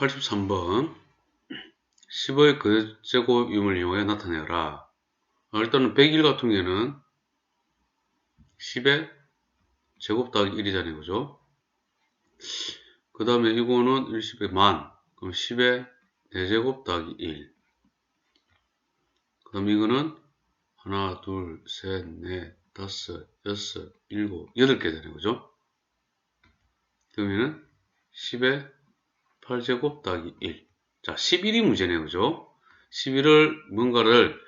83번 15의 그제곱임을 이용해 나타내라. 아, 일단은 101 같은 경우에는 10의 제곱 더하기 1이잖아요. 그죠? 그 다음에 이거는 1 10의 만. 그럼 10의 4제곱 더하기 1. 그 다음에 이거는 하나, 둘, 셋, 넷, 다섯, 여섯, 일곱, 여덟 개 되는 거죠? 그러면은 10의 8제곱 더하기 1. 자, 11이 문제네요. 그죠? 11을 뭔가를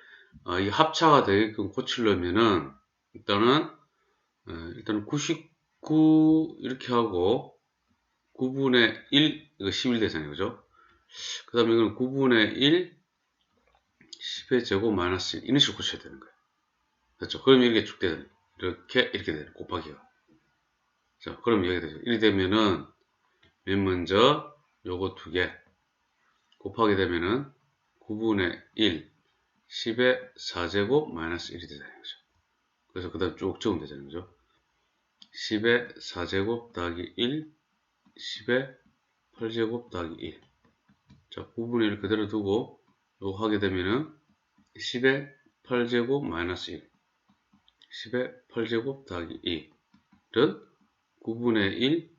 어, 이 합차가 되게끔 고치려면은 일단은 어, 일단은 99 이렇게 하고 9분의 1 이거 11 되잖아요. 그죠? 그 다음에 이건 9분의 1 10의 제곱 마이너스 1 이런 식으로 고쳐야 되는 거예요. 그렇죠? 그럼 이렇게 쭉 되는 이렇게 이렇게 되는 곱하기가. 자, 그럼 이렇게 되죠. 1이 되면은 맨 먼저 요거 두 개 곱하게 되면은 9분의 1 10의 4제곱 마이너스 1이 되잖아요. 그죠? 그래서 그 다음 쭉 적으면 되잖아요. 그죠? 10의 4제곱 더하기 1 10의 8제곱 더하기 1 자, 9분의 1 그대로 두고 요거 하게 되면은 10의 8제곱 마이너스 1 10의 8제곱 더하기 2는 9분의 1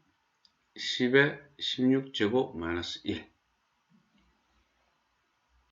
10의 16제곱 마이너스 1